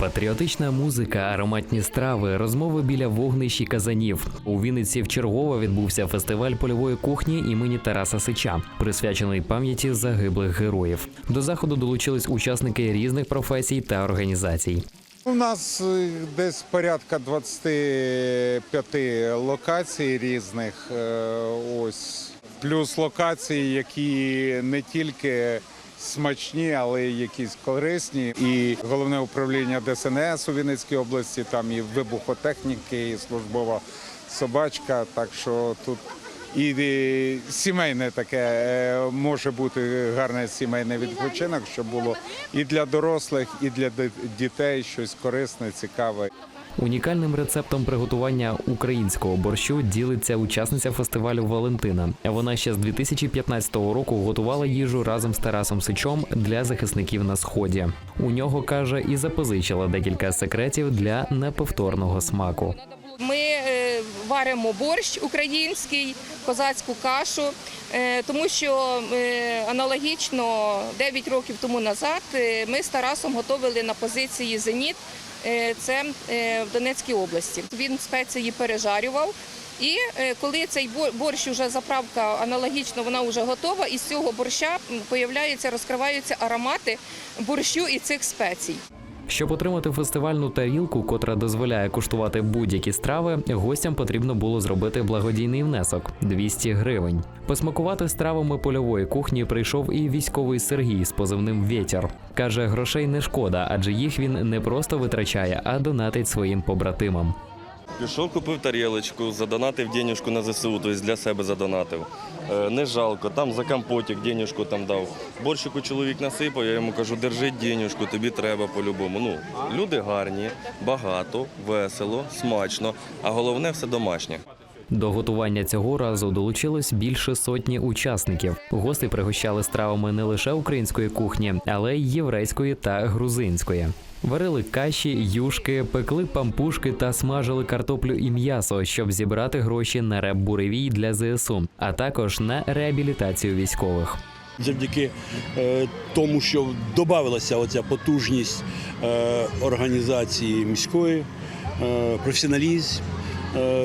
Патріотична музика, ароматні страви, розмови біля вогнищ і казанів. У Вінниці вчергово відбувся фестиваль польової кухні імені Тараса Сича, присвячений пам'яті загиблих героїв. До заходу долучились учасники різних професій та організацій. У нас е, десь порядка 25 локацій різних. е, Ось плюс локації, які не тільки смачні, але й якісь корисні. І головне управління ДСНС у Вінницькій області, там і вибухотехніки, і службова собачка. Так що тут і сімейне таке е, може бути гарний сімейний відпочинок, щоб було і для дорослих, і для дітей щось корисне, цікаве. Унікальним рецептом приготування українського борщу ділиться учасниця фестивалю Валентина. Вона ще з 2015 року готувала їжу разом з Тарасом Сичом для захисників на сході. У нього каже і запозичила декілька секретів для неповторного смаку. Ми варимо борщ український, козацьку кашу, е, тому що е, аналогічно 9 років тому назад е, ми з Тарасом готували на позиції Зеніт. Це в Донецькій області. Він спеції пережарював. І коли цей борщ уже заправка аналогічно, вона вже готова, і з цього борща появляються, розкриваються аромати борщу і цих спецій. Щоб отримати фестивальну тарілку, котра дозволяє куштувати будь-які страви, гостям потрібно було зробити благодійний внесок 200 гривень. Посмакувати стравами польової кухні прийшов і військовий Сергій з позивним Вєтір. каже, грошей не шкода, адже їх він не просто витрачає, а донатить своїм побратимам. Пішов, купив тарілочку, задонатив денежку на ЗСУ, тобто для себе задонатив. Е, Не жалко, там за компотик денежку там дав. Борщику чоловік насипав, я йому кажу, держи денежку, тобі треба по-любому. Ну, люди гарні, багато, весело, смачно, а головне все домашнє. До готування цього разу долучилось більше сотні учасників. Гости пригощали стравами не лише української кухні, але й єврейської та грузинської. Варили каші, юшки, пекли пампушки та смажили картоплю і м'ясо, щоб зібрати гроші на реп буревій для ЗСУ, а також на реабілітацію військових. завдяки е, тому, що додавалася оця потужність е, організації міської, е, професіоналізм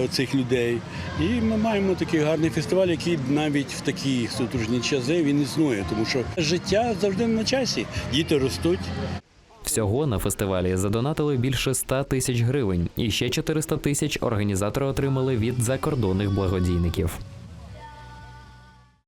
цих людей. І ми маємо такий гарний фестиваль, який навіть в такі сутужні часи він існує, тому що життя завжди на часі. Діти ростуть. Всього на фестивалі задонатили більше 100 тисяч гривень, і ще 400 тисяч організатори отримали від закордонних благодійників.